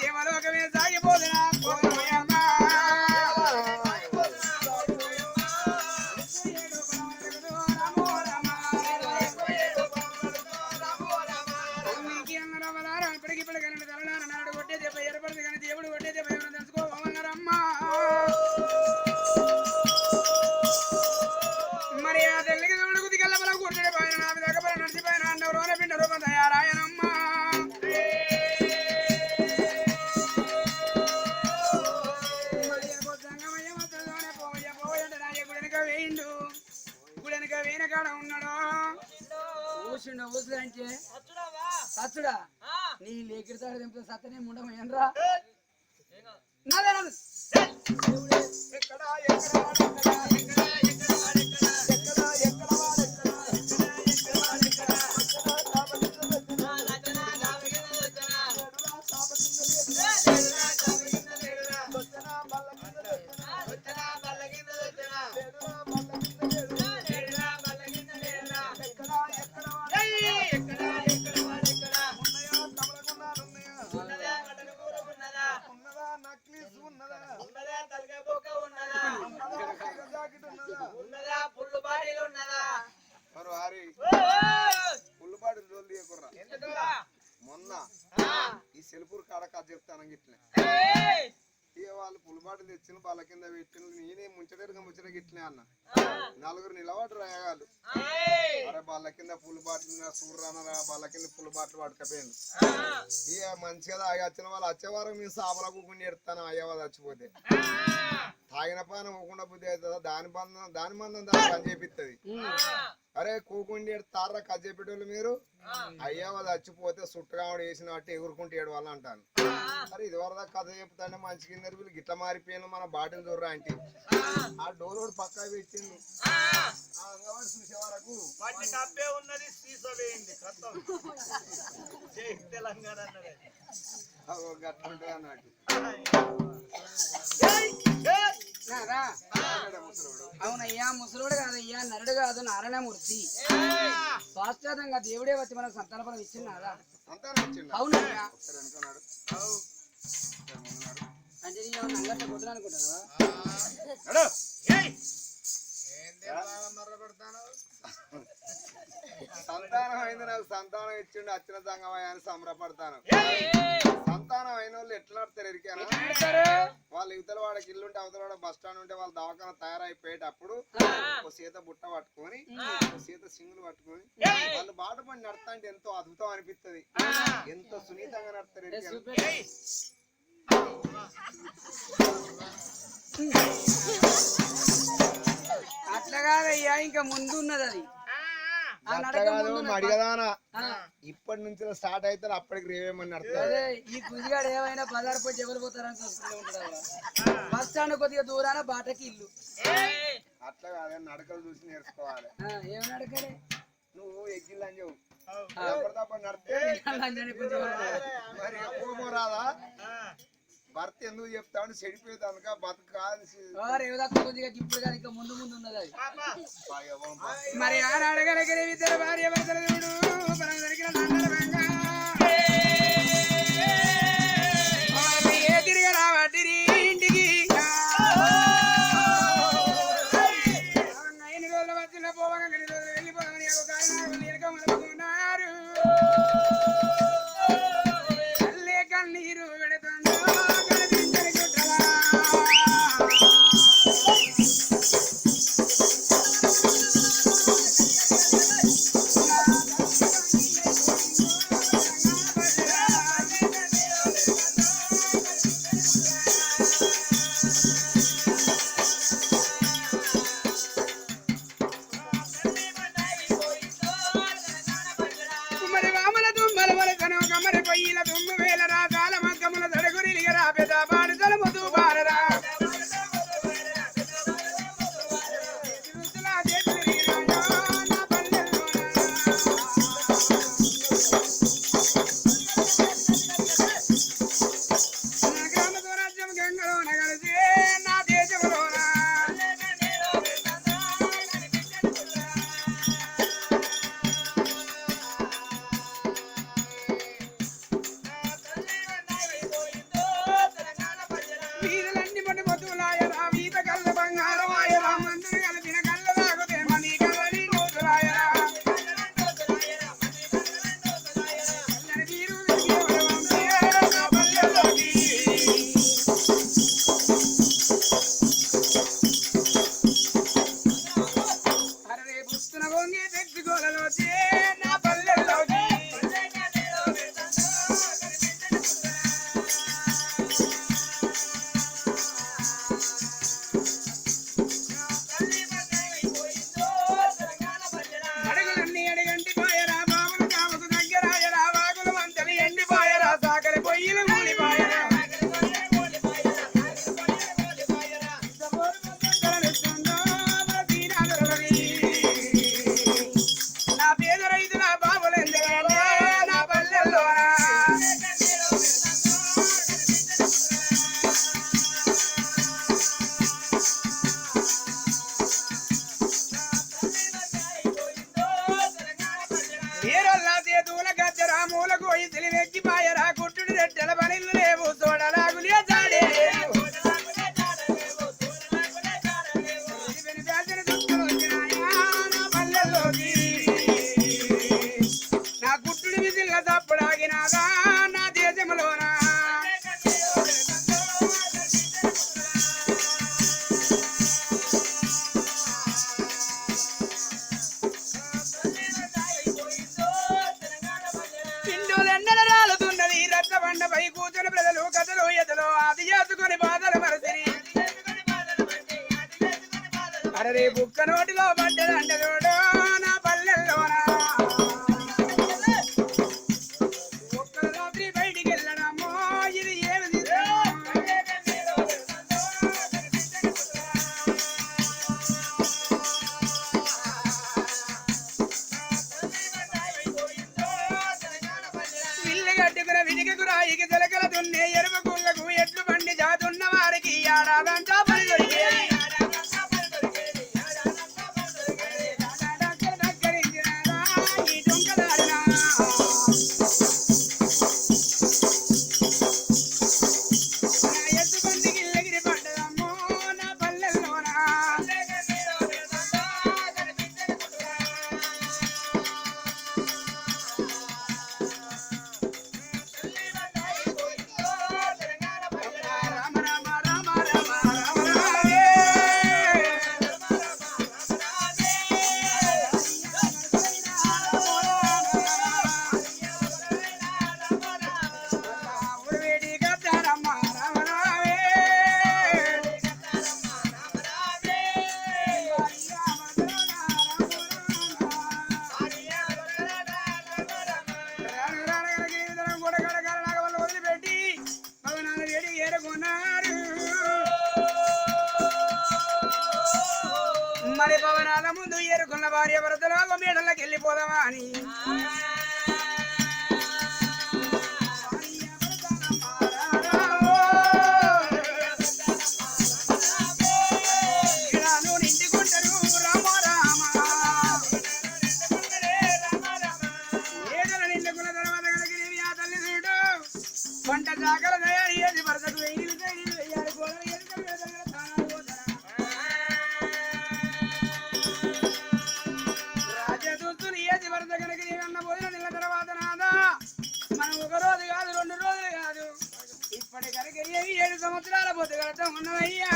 దేవలోకమే సాగిపోదునా గుడెనక వేయిన కాడ ఉన్నాడు? ఊసిండు ఊసుడు అంటే? సచ్చుడా? నీ లేకిరితాడు తెంపితే సత్తనే ముండమయ్యనరా? నాదే నాది. ఎక్కడా ఎక్కడా? సూర్రానరా వాళ్ళ కింద పులిబాటలు పట్టుకపోయిండు ఇక మంచిగా తాగి వచ్చిన వాళ్ళు వచ్చేవారు మేము సాపల కూకుని ఎడతాను అయ్యవా చచ్చిపోతే. తాగిన పాన ఊకుండా బుద్ధి అవుతుందా? దాని బంధం దాని మందం దాన్ని పని చేపిస్తుంది అరే కూకుండి తార కథ చెప్పేటోళ్ళు మీరు? అయ్యా వాళ్ళు చచ్చిపోతే సుట్టుకాముడు వేసిన బట్టి ఎగురుకుంటే ఏడు వాళ్ళు అంటాను అరే ఇది వరదా కథ చెప్తానే మంచి కింద వీళ్ళు గిట్ల మారిపోయిన మన బాటిల్ దొర్రా అంటే ఆ డోర్ ఒకటి పక్కా పెట్టిండు. ఆ అంగవాడు చూసే వరకు వాటి డబ్బే ఉన్నది తీసుకోవేయండి ఖతం జై తెలంగాణ గట్ల ఉంటుంది అన్నట్టు. అవునయ్యా ముసలోడు కాదయ్యా నరుడు కాదు నారాయణమూర్తి. శాశ్వతంగా దేవుడే వచ్చి మనకు సంతాన ఫలం వచ్చిండు అవునయ్యా. అంటే నేను అంగట్లో అనుకుంటావా జై సంతానం అయింది నాకు సంతానం ఇచ్చిండు అచ్చిన సంగమయ్య సంబరపడతాను. సంతానం అయిన వాళ్ళు ఎట్లా నడతారు వాళ్ళ ఇవతల వాడికి ఇల్లు ఉంటే అవతల వాడ బస్ స్టాండ్ ఉంటే వాళ్ళు దవాఖాన తయారైపోయేటప్పుడు ఒక సీత బుట్ట పట్టుకొని ఒక సీత సింగులు పట్టుకొని వాళ్ళు బాట పడి నడతా అంటే ఎంతో అద్భుతం అనిపిస్తుంది ఎంతో సునీతంగా నడతారు అట్లా కాదయ్యా ఇంకా ముందు ఉన్నది అది. ఇప్పటి నుంచి స్టార్ట్ అవుతారు అప్పటికి రేవేమని అర్థం ఈ గుజిగాడు ఏమైనా బజార్ పోయి ఎవరు పోతారని బస్ స్టాండ్ కొద్దిగా దూరాన బాటకి ఇల్లు. అట్లా కాదు నడకలు చూసి నేర్చుకోవాలి. ఏం నడకలే నువ్వు ఎగ్జిల్ అని చెప్పు. నడితే రాదా భర్త ఎందుకు చెప్తాడు? చెడిపోయేదానుక బతుకు ఇప్పుడు కనుక ముందు ముందు ఉన్నది అది. మరి ఆడగలిగిన భార్య ఉన్నారు. మూలకు పోయి తెలివెక్కి పాయ కుట్టుడి రెట్టెల పనిలు లేవు చూడ పట్టుకోబడ్డది అంటది మేడలకు వెళ్ళిపోదామా అని. ఏవి సంవత్సరాల పొద్దు కడతా ఉన్నవయ్యా.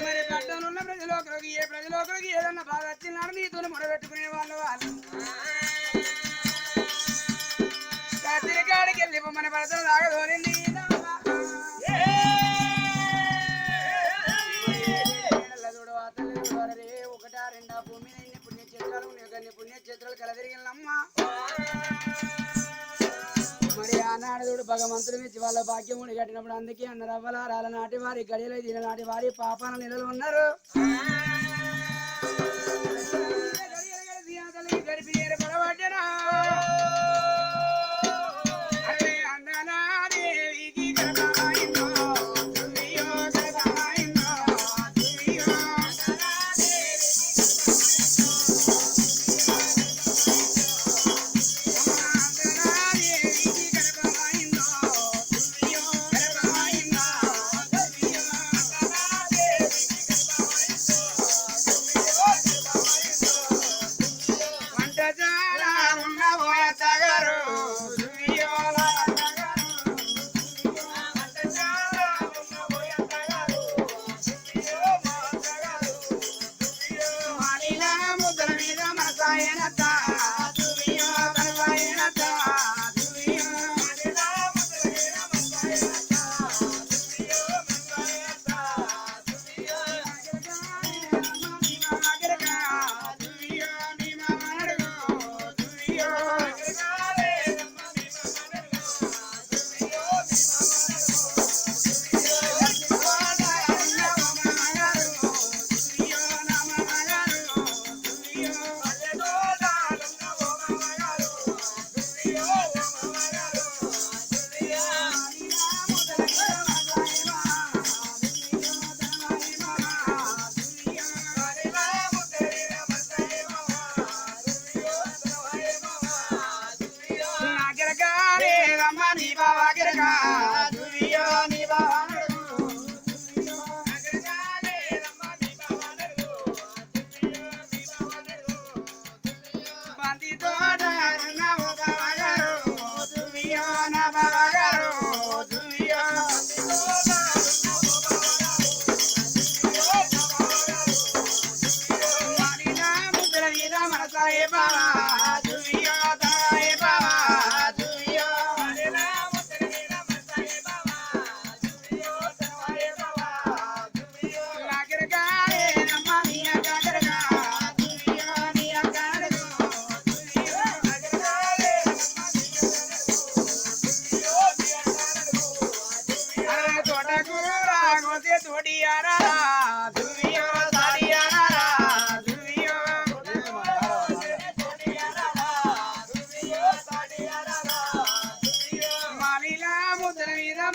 మరి పట్టణంలో ప్రజలోకరికి ఏ ప్రజలోకరికి ఏదన్నా బాధ వచ్చినాడు నీతో మొరబెట్టుకునే వాళ్ళు వాళ్ళు. కత్తిరికాడికి వెళ్ళి మన భర్త తాగదోరింది ఒకటా రెండా భూమి మీద పుణ్యక్షేత్రాలు ఉన్నాయి కానీ పుణ్యక్షేత్రాలు కలదిరిగినమ్మా నారదుడు భగవంతుడి చూడు భగవంతుడు వాళ్ళ భాగ్యముడి కట్టినప్పుడు అందుకే అన్నారు అవ్వల రాల నాటి వారి గడియలు దీని నాటి వారి పాపాల నిలలు ఉన్నారు. గడిపి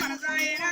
మనసాయన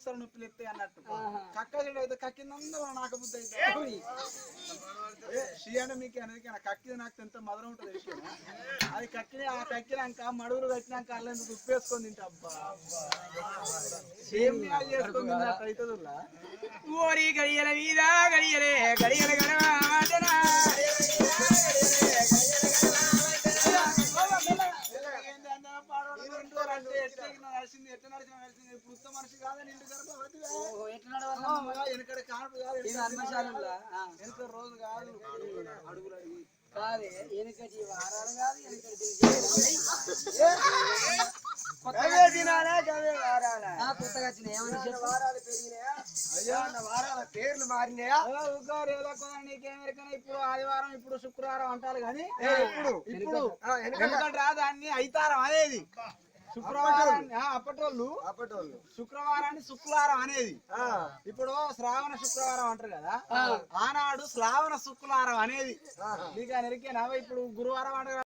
ఒకసారి నొప్పులు ఎత్తాయి అన్నట్టు. కక్కసుడు అయితే కక్కిందంతా నాకు బుద్ధి అయితే. షీ అంటే మీకు అనేది కక్కిది నాకు ఎంత మధురం ఉంటుంది విషయం అది కక్కిన ఆ కక్కినాక మడుగులు కట్టినాక అల్లం ఉప్పేసుకొని తింటా? అబ్బా సేమ్ చేసుకొని తిన్నట్టు అవుతుందిలా ఓరి గడియల మీద గడియలే గడియల గడవాటరా ఓ ఎట్లా నడవాలి ఇది అన్మశాలంలా రోజు కాదు. అడుగులు అడిగి. కాదే ఎనకటి వారాలు కాదు ఎనకటి ఆ, కొత్తగా వచ్చిన అయ్యా. వారాల పేర్లు మారినాయా? నీకేమెరకనా ఇప్పుడు ఆదివారం ఇప్పుడు శుక్రవారం అంటారు కానీ ఇప్పుడు ఇప్పుడు ఎందుకంటే రాదు అన్ని అయితారం అనేది. శుక్రవారం అప్పటోళ్ళు అప్పటోళ్ళు శుక్రవారాన్ని శుక్రవారం అనేది. ఇప్పుడు శ్రావణ శుక్రవారం అంటారు కదా. ఆనాడు శ్రావణ శుక్రవారం అనేది. నీకు నెరికేనా ఇప్పుడు గురువారం అంటారు